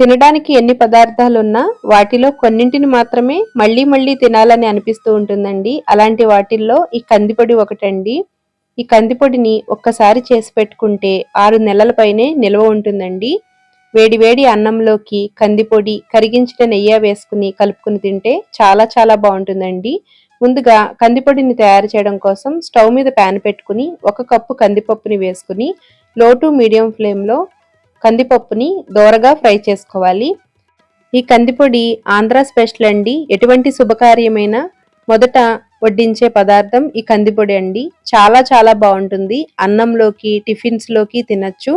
తినడానికి ఎన్ని పదార్థాలున్నా వాటిలో కొన్నింటిని మాత్రమే మళ్ళీ మళ్ళీ తినాలని అనిపిస్తూ ఉంటుందండి. అలాంటి వాటిల్లో ఈ కందిపొడి ఒకటండి. ఈ కందిపొడిని ఒక్కసారి చేసి పెట్టుకుంటే ఆరు నెలల పైనే నిల్వ ఉంటుందండి. వేడి వేడి అన్నంలోకి కందిపొడి కరిగించిన నెయ్యి వేసుకుని కలుపుకుని తింటే చాలా చాలా బాగుంటుందండి. ముందుగా కందిపొడిని తయారు చేయడం కోసం స్టవ్ మీద ప్యాన్ పెట్టుకుని ఒక కప్పు కందిపప్పుని వేసుకుని లో టు మీడియం ఫ్లేమ్లో కందిపప్పుని దోరగా ఫ్రై చేసుకోవాలి. ఈ కందిపొడి ఆంధ్ర స్పెషల్ అండి. ఎటువంటి శుభకార్యమైన మొదట వడ్డించే పదార్థం ఈ కందిపొడి అండి. చాలా చాలా బాగుంటుంది. అన్నంలోకి టిఫిన్స్లోకి తినచ్చు.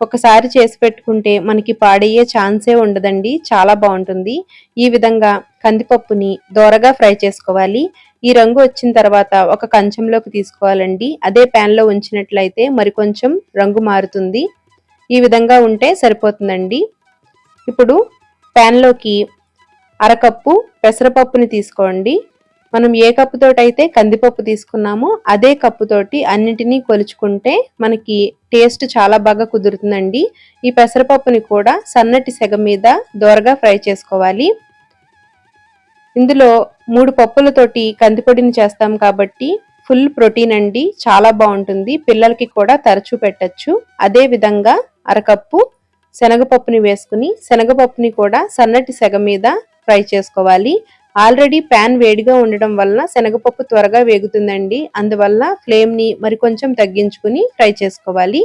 ఒకసారి చేసి పెట్టుకుంటే మనకి పాడయ్యే ఛాన్సే ఉండదండి. చాలా బాగుంటుంది. ఈ విధంగా కందిపప్పుని దోరగా ఫ్రై చేసుకోవాలి. ఈ రంగు వచ్చిన తర్వాత ఒక కంచంలోకి తీసుకోవాలండి. అదే ప్యాన్లో ఉంచినట్లయితే మరి కొంచెం రంగు మారుతుంది. ఈ విధంగా ఉంటే సరిపోతుందండి. ఇప్పుడు ప్యాన్లోకి అరకప్పు పెసరపప్పుని తీసుకోండి. మనం ఏ కప్పుతోటైతే కందిపప్పు తీసుకున్నామో అదే కప్పుతోటి అన్నిటినీ కొలుచుకుంటే మనకి టేస్ట్ చాలా బాగా కుదురుతుందండి. ఈ పెసరపప్పుని కూడా సన్నటి సెగ మీద దోరగా ఫ్రై చేసుకోవాలి. ఇందులో మూడు పప్పులతోటి కందిపొడిని చేస్తాం కాబట్టి ఫుల్ ప్రోటీన్ అండి చాలా బాగుంటుంది. పిల్లలకి కూడా తరచూ పెట్టచ్చు. అదే విధంగా అరకప్పు శనగపప్పుని వేసుకుని శనగపప్పుని కూడా సన్నటి సెగ మీద ఫ్రై చేసుకోవాలి. ఆల్రెడీ ప్యాన్ వేడిగా ఉండడం వలన శనగపప్పు త్వరగా వేగుతుందండి. అందువల్ల ఫ్లేమ్ని మరి కొంచెం తగ్గించుకుని ఫ్రై చేసుకోవాలి.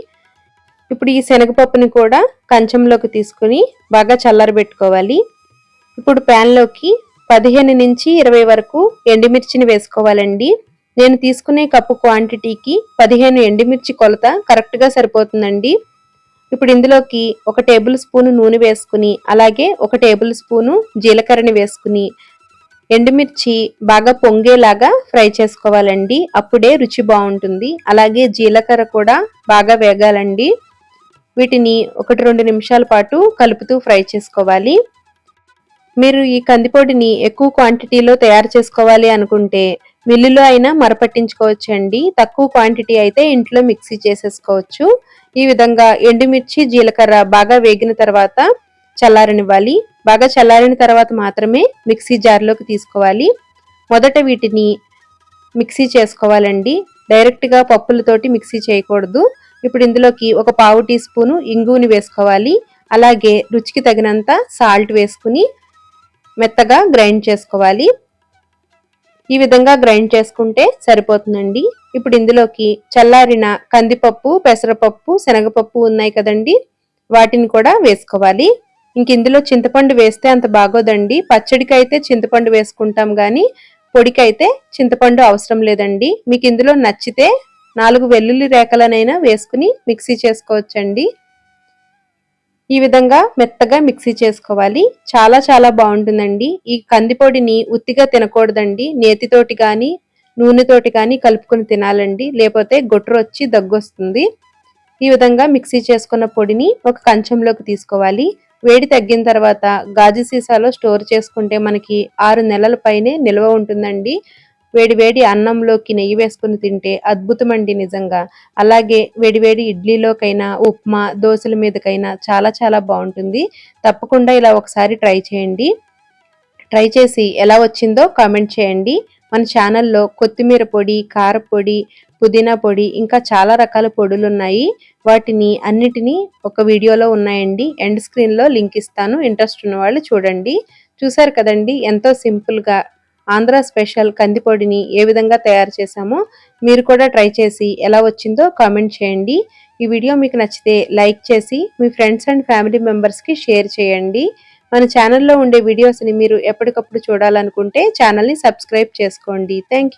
ఇప్పుడు ఈ శనగపప్పుని కూడా కంచంలోకి తీసుకుని బాగా చల్లరబెట్టుకోవాలి. ఇప్పుడు ప్యాన్లోకి పదిహేను నుంచి ఇరవై వరకు ఎండుమిర్చిని వేసుకోవాలండి. నేను తీసుకునే కప్పు క్వాంటిటీకి పదిహేను ఎండుమిర్చి కొలత కరెక్ట్గా సరిపోతుందండి. ఇప్పుడు ఇందులోకి ఒక టేబుల్ స్పూను నూనె వేసుకుని అలాగే ఒక టేబుల్ స్పూను జీలకర్రని వేసుకుని ఎండుమిర్చి బాగా పొంగేలాగా ఫ్రై చేసుకోవాలండి. అప్పుడే రుచి బాగుంటుంది. అలాగే జీలకర్ర కూడా బాగా వేగాలండి. వీటిని ఒకటి రెండు నిమిషాల పాటు కలుపుతూ ఫ్రై చేసుకోవాలి. మీరు ఈ కందిపొడిని ఎక్కువ క్వాంటిటీలో తయారు చేసుకోవాలి అనుకుంటే మిల్లులో అయినా మరపట్టించుకోవచ్చు అండి తక్కువ క్వాంటిటీ అయితే ఇంట్లో మిక్సీ చేసేసుకోవచ్చు. ఈ విధంగా ఎండుమిర్చి జీలకర్ర బాగా వేగిన తర్వాత చల్లారనివ్వాలి. బాగా చల్లారిన తర్వాత మాత్రమే మిక్సీ జార్లోకి తీసుకోవాలి. మొదట వీటిని మిక్సీ చేసుకోవాలండి. డైరెక్ట్గా పప్పులతోటి మిక్సీ చేయకూడదు. ఇప్పుడు ఇందులోకి ఒక పావు టీ స్పూను ఇంగుని వేసుకోవాలి. అలాగే రుచికి తగినంత సాల్ట్ వేసుకుని మెత్తగా గ్రైండ్ చేసుకోవాలి. ఈ విధంగా గ్రైండ్ చేసుకుంటే సరిపోతుందండి. ఇప్పుడు ఇందులోకి చల్లారిన కందిపప్పు పెసరపప్పు శనగపప్పు ఉన్నాయి కదండి. వాటిని కూడా వేసుకోవాలి. ఇంక ఇందులో చింతపండు వేస్తే అంత బాగోదండి. పచ్చడికి అయితే చింతపండు వేసుకుంటాం కానీ పొడికైతే చింతపండు అవసరం లేదండి. మీకు ఇందులో నచ్చితే నాలుగు వెల్లుల్లి రేఖలనైనా వేసుకుని మిక్సీ చేసుకోవచ్చండి. ఈ విధంగా మెత్తగా మిక్సీ చేసుకోవాలి. చాలా చాలా బాగుంటుందండి. ఈ కందిపొడిని ఉత్తిగా తినకూడదండి. నేతితోటి కానీ నూనెతోటి కానీ కలుపుకొని తినాలండి. లేకపోతే గొట్టురు వచ్చి దగ్గొస్తుంది. ఈ విధంగా మిక్సీ చేసుకున్న పొడిని ఒక కంచంలోకి తీసుకోవాలి. వేడి తగ్గిన తర్వాత గాజు సీసాలో స్టోర్ చేసుకుంటే మనకి ఆరు నెలల పైనే నిల్వ ఉంటుందండి. వేడివేడి అన్నంలోకి నెయ్యి వేసుకుని తింటే అద్భుతమండి నిజంగా. అలాగే వేడివేడి ఇడ్లీలోకైనా ఉప్మా దోశల మీదకైనా చాలా చాలా బాగుంటుంది. తప్పకుండా ఇలా ఒకసారి ట్రై చేయండి. ట్రై చేసి ఎలా వచ్చిందో కామెంట్ చేయండి. మన ఛానల్లో కొత్తిమీర పొడి కారపొడి పుదీనా పొడి ఇంకా చాలా రకాల పొడులు ఉన్నాయి వాటిని అన్నిటినీ ఒక వీడియోలో ఉన్నాయండి. ఎండ్ స్క్రీన్లో లింక్ ఇస్తాను. ఇంట్రెస్ట్ ఉన్న వాళ్ళు చూడండి. చూసారు కదండి? ఎంతో సింపుల్గా ఆంధ్ర స్పెషల్ కందిపొడిని ఏ విధంగా తయారు చేశామో మీరు కూడా ట్రై చేసి ఎలా వచ్చిందో కామెంట్ చేయండి. ఈ వీడియో మీకు నచ్చితే లైక్ చేసి మీ ఫ్రెండ్స్ అండ్ ఫ్యామిలీ మెంబర్స్కి షేర్ చేయండి. మన ఛానల్లో ఉండే వీడియోస్ని మీరు ఎప్పటికప్పుడు చూడాలనుకుంటే ఛానల్ని సబ్స్క్రైబ్ చేసుకోండి. థ్యాంక్